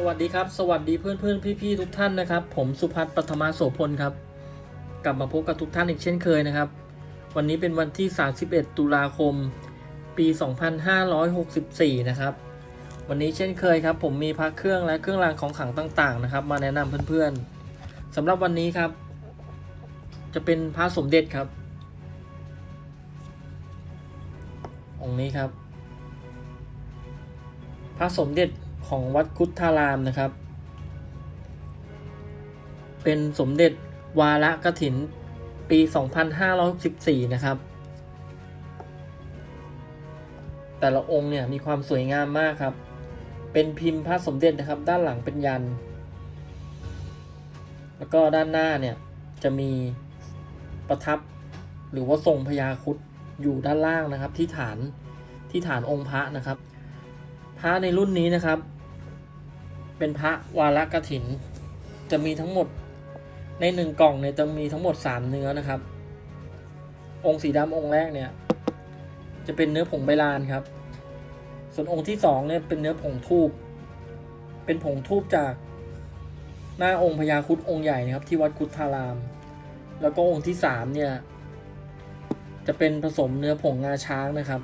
สวัสดีครับ สวัสดีเพื่อนเพื่อนพี่พี่ๆทุกท่านนะครับ ผมสุพัฒน์ปัทมาโสพลครับ กลับมาพบกับทุกท่านอีกเช่นเคยนะครับ วันนี้เป็นวันที่ 31 ตุลาคม ปี 2564 นะครับ วันนี้เช่นเคยครับ ผมมีพระเครื่องและเครื่องรางของขลังต่าง ๆ นะครับ มาแนะนำเพื่อนๆสำหรับวันนี้ครับ จะเป็นพระสมเด็จครับ องค์นี้ครับ พระสมเด็จ ของวัดคุทธารามนะครับ เป็นสมเด็จวาระกะถินปี 2514 นะครับ แต่ละองค์เนี่ยมีความสวยงามมากครับ เป็นพิมพ์พระสมเด็จนะครับ ด้านหลังเป็นยัน แล้วก็ด้านหน้าเนี่ยจะมีประทับหรือว่าทรงพญาคุดอยู่ด้านล่างนะครับ ที่ฐานที่ฐานองค์พระนะครับ พระในรุ่นนี้นะครับ เป็นพระวาระกถิน จะมีทั้งหมดในหนึ่งกล่องเนี่ยจะมีทั้งหมดสามเนื้อนะครับ องค์สีดำองค์แรกเนี่ย จะเป็นเนื้อผงใบลานครับ ส่วนองค์ที่สองเนี่ยเป็นเนื้อผงทูบเป็นผงทูบจากหน้าองค์พญาคุดองค์ใหญ่นะครับ ที่วัดคุทธาราม แล้วก็องค์ที่สามเนี่ย จะเป็นผสมเนื้อผงงาช้างนะครับ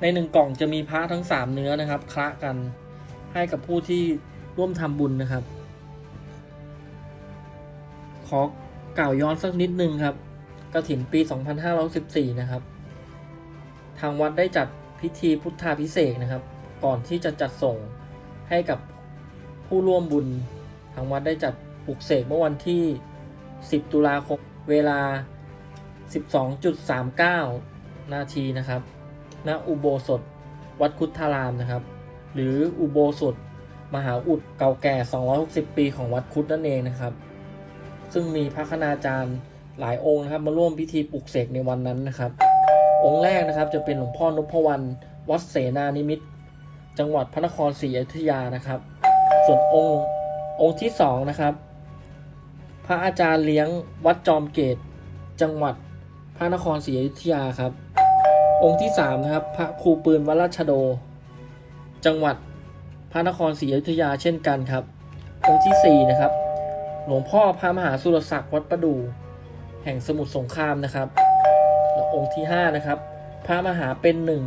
ในหนึ่งกล่องจะมีพระทั้งสามเนื้อนะครับคละกัน ให้กับผู้ที่ร่วมทำบุญนะครับ ขอกล่าวย้อนสักนิดนึงครับกระถินปี 2514 นะครับ ทางวัดได้จัดพิธีพุทธาพิเศษนะครับ ก่อนที่จะจัดส่งให้กับผู้ร่วมบุญ ทางวัดได้จัดปลุกเสกเมื่อวันที่ 10 ตุลาคมเวลา 12.39 นาทีนะครับ ณ อุโบสถ วัดคุทธารามนะครับ หรืออุโบสถ มหาอุดเก่าแก่ 260 ปีของวัดคุดนั่นเองนะครับ ซึ่งมีพระคณาจารย์หลายองค์นะครับมาร่วมพิธีปลุกเสกในวันนั้นนะครับ องค์แรกนะครับจะเป็นหลวงพ่อนพวรรณวัดเสนานิมิตจังหวัดพระนครศรีอยุธยานะครับ ส่วนองค์องค์ที่สองนะครับ พระอาจารย์เลี้ยงวัดจอมเกต จังหวัดพระนครศรีอยุธยาครับ องค์ที่สามนะครับ พระครูปืนวัดราชโด จังหวัดพระนครศรีอยุธยาเช่นกันครับ องค์ที่สี่นะครับ หลวงพ่อพระมหาสุรศักดิ์วัดประดูแห่งสมุทรสงครามนะครับและองค์ที่ห้านะครับ พระมหาเป็นหนึ่ง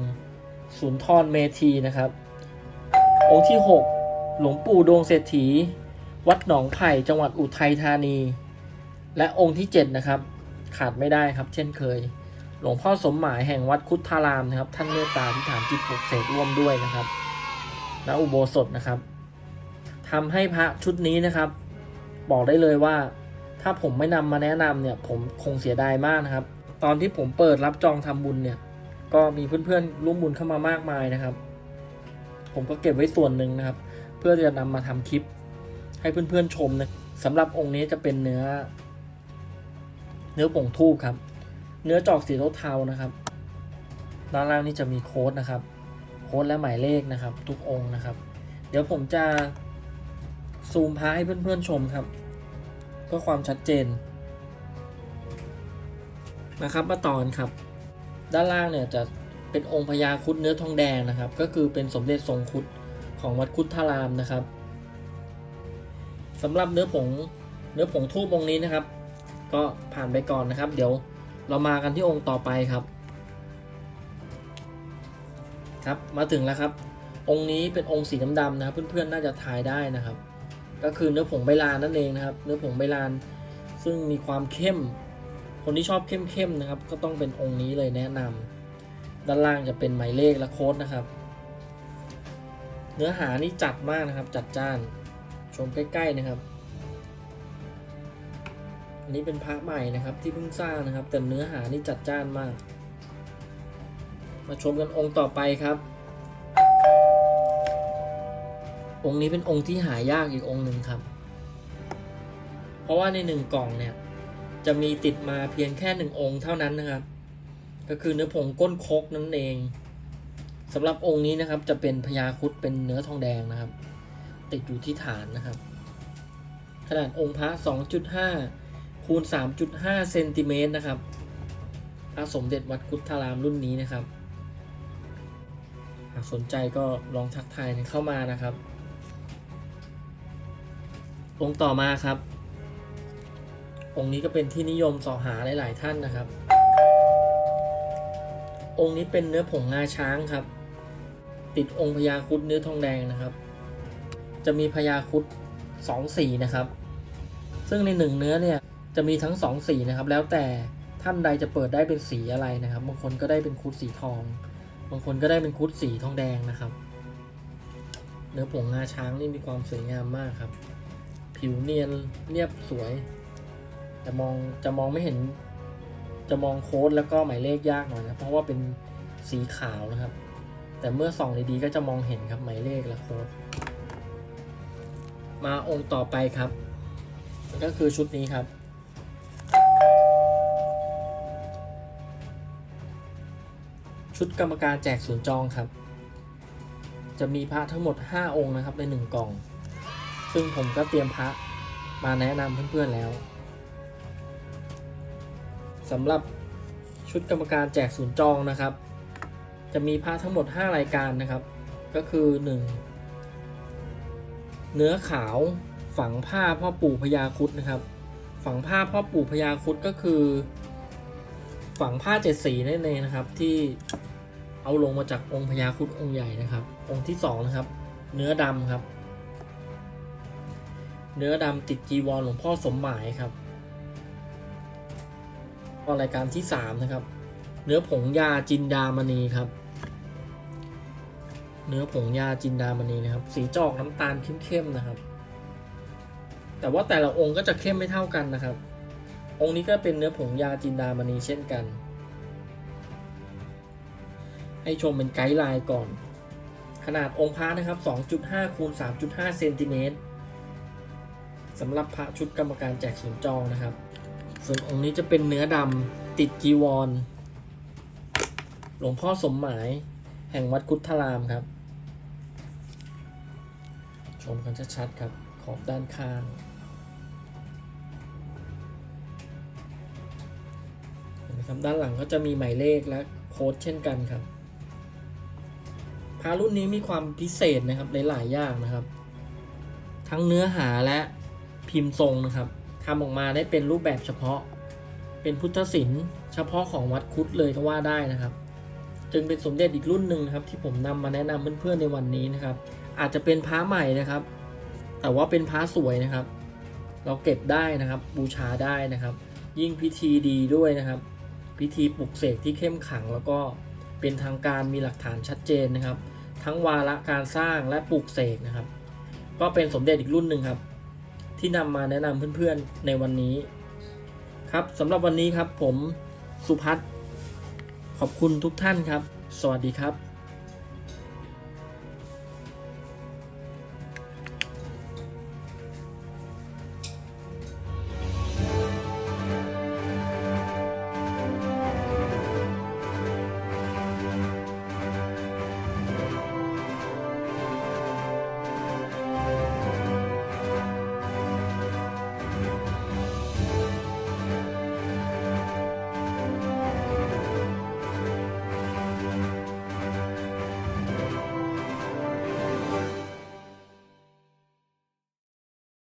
สุนทรเมธีนะครับ องค์ที่หกหลวงปู่ดวงเศรษฐี วัดหนองไผ่จังหวัดอุทัยธานี และองค์ที่เจ็ดนะครับ ขาดไม่ได้ครับ เช่นเคย หลวงพ่อสมหมายแห่งวัดคุทธารามนะครับ ท่านเมตตาที่ฐานจิตปลุกเสกร่วมด้วยนะครับ ณอุโบสถนะครับทำให้พระชุดนี้นะครับ บอกได้เลยว่า ถ้าผมไม่นำมาแนะนำเนี่ย ผมคงเสียดายมากนะครับ ตอนที่ผมเปิดรับจองทำบุญเนี่ย ก็มีเพื่อนๆร่วมบุญเข้ามามากมายนะครับ ผมก็เก็บไว้ส่วนหนึ่งนะครับ เพื่อจะนำมาทำคลิป ให้เพื่อนๆชมนะสำหรับองค์นี้จะเป็นเนื้อ เนื้อผงทูบครับ เนื้อจอกสีเทาๆนะครับด้านล่างนี่จะมีโค้ดนะครับ ค้ดและหมายเลขนะครับ ทุกองค์นะครับ เดี๋ยวผมจะซูมพาให้เพื่อนๆชมครับ เพื่อความชัดเจนนะครับมาตอนครับ ด้านล่างเนี่ยจะเป็นองค์พญาคุดเนื้อทองแดงนะครับ ก็คือเป็นสมเด็จทรงคุดของวัดคุดทารามนะครับสำหรับเนื้อผงเนื้อผงทูบองค์นี้นะครับ ก็ผ่านไปก่อนนะครับ เดี๋ยวเรามากันที่องค์ต่อไปครับ ครับมาถึงแล้วครับ องค์นี้เป็นองค์สีดำๆนะครับ เพื่อนๆน่าจะทายได้นะครับ ก็คือเนื้อผงใบลานนั่นเองนะครับ เนื้อผงใบลาน ซึ่งมีความเข้ม คนที่ชอบเข้มๆนะครับ ก็ต้องเป็นองค์นี้เลยแนะนำด้านล่างจะเป็นหมายเลขและโค้ดนะครับ เนื้อหานี่จัดมากนะครับ จัดจ้านชมใกล้ๆนะครับอันนี้เป็นพระใหม่นะครับที่เพิ่งสร้างนะครับ แต่เนื้อหานี่จัดจ้านมาก มาชมกันองค์ต่อไปครับ องค์นี้เป็นองค์ที่หายากอีกองค์หนึ่งครับ เพราะว่าในหนึ่งกล่องเนี่ยจะมีติดมาเพียงแค่หนึ่งองค์เท่านั้นนะครับ ก็คือเนื้อผงก้นคกนั่นเองสำหรับองค์นี้นะครับจะเป็นพญาคุดเป็นเนื้อทองแดงนะครับ ติดอยู่ที่ฐานนะครับ ขนาดองค์พระ 2.5 คูณ 3.5 เซนติเมตรนะครับพระสมเด็จวัดคุทธารามรุ่นนี้นะครับ หากสนใจก็ลองทักทายเข้ามานะครับ องค์ต่อมาครับ องค์นี้ก็เป็นที่นิยมสอหาหลาย ๆ ท่านนะครับ องค์นี้เป็นเนื้อผงงาช้างครับ ติดองค์พญาคุดเนื้อทองแดงนะครับ จะมีพญาคุดสองสีนะครับ ซึ่งในหนึ่งเนื้อเนี่ยจะมีทั้งสองสีนะครับ แล้วแต่ท่านใดจะเปิดได้เป็นสีอะไรนะครับบางคนก็ได้เป็นคุดสีทอง บางคนก็ได้เป็นคุดสีทองแดงนะครับ เนื้อผงงาช้างนี่มีความสวยงามมากครับ ผิวเนียนเรียบสวย แต่มองจะมองไม่เห็น จะมองโค้ดแล้วก็หมายเลขยากหน่อยนะเพราะว่าเป็นสีขาวนะครับ แต่เมื่อส่องดีๆก็จะมองเห็นครับหมายเลขและโค้ดมาองค์ต่อไปครับ ก็คือชุดนี้ครับ ชุดกรรมการแจกศูนย์จองครับ จะมีพระทั้งหมด 5 องค์นะครับใน1กล่อง ซึ่งผมก็เตรียมพระมาแนะนำเพื่อนๆแล้วสำหรับชุดกรรมการแจกศูนย์จองนะครับ จะมีพระทั้งหมด 5 รายการนะครับ ก็คือ 1 เนื้อขาวฝังผ้าพ่อปู่พญาคุดนะครับ ฝังผ้าพ่อปู่พญาคุดก็คือ ฝังผ้าเจ็ดสีนั่นเองนะครับที่ เอาลงมาจากองค์พญาครุดองค์ใหญ่นะครับ องค์ที่สองนะครับ เนื้อดำครับ เนื้อดำติดจีวรหลวงพ่อสมหมายครับก็รายการที่สามนะครับ เนื้อผงยาจินดามณีครับ เนื้อผงยาจินดามณีนะครับ สีจอกน้ำตาลเข้มๆนะครับ แต่ว่าแต่ละองค์ก็จะเข้มไม่เท่ากันนะครับ องค์นี้ก็เป็นเนื้อผงยาจินดามณีเช่นกัน ให้ชมเป็นไกด์ไลน์ก่อน ขนาดองค์พระนะครับ 2.5คูณ3.5เซนติเมตรสำหรับพระชุดกรรมการแจกศูนย์จองนะครับ ส่วนองค์นี้จะเป็นเนื้อดำติดจีวร หลวงพ่อสมหมาย แห่งวัดกุฏรามครับ ชมกันชัดๆครับขอบด้านข้างเห็นไหมครับด้านหลังก็จะมีหมายเลขและโค้ดเช่นกันครับ พารุ่นนี้มีความพิเศษนะครับหลายๆอย่างนะครับ ทั้งเนื้อหาและพิมพ์ทรงนะครับทำออกมาได้เป็นรูปแบบเฉพาะ เป็นพุทธศิลป์เฉพาะของวัดคุดเลยก็ว่าได้นะครับ จึงเป็นสมเด็จอีกรุ่นหนึ่งนะครับ ที่ผมนำมาแนะนำเพื่อนๆในวันนี้นะครับ อาจจะเป็นพระใหม่นะครับ แต่ว่าเป็นพระสวยนะครับ เราเก็บได้นะครับ บูชาได้นะครับ ยิ่งพิธีดีด้วยนะครับ พิธีปลุกเสกที่เข้มขังแล้วก็ เป็นทางการมีหลักฐานชัดเจนนะครับ ทั้งวาระการสร้างและปลูกเสกนะครับ ก็เป็นสมเด็จอีกรุ่นหนึ่งครับ ที่นำมาแนะนำเพื่อนๆในวันนี้ ครับสำหรับวันนี้ครับผมสุพัฒน์ขอบคุณทุกท่านครับ สวัสดีครับ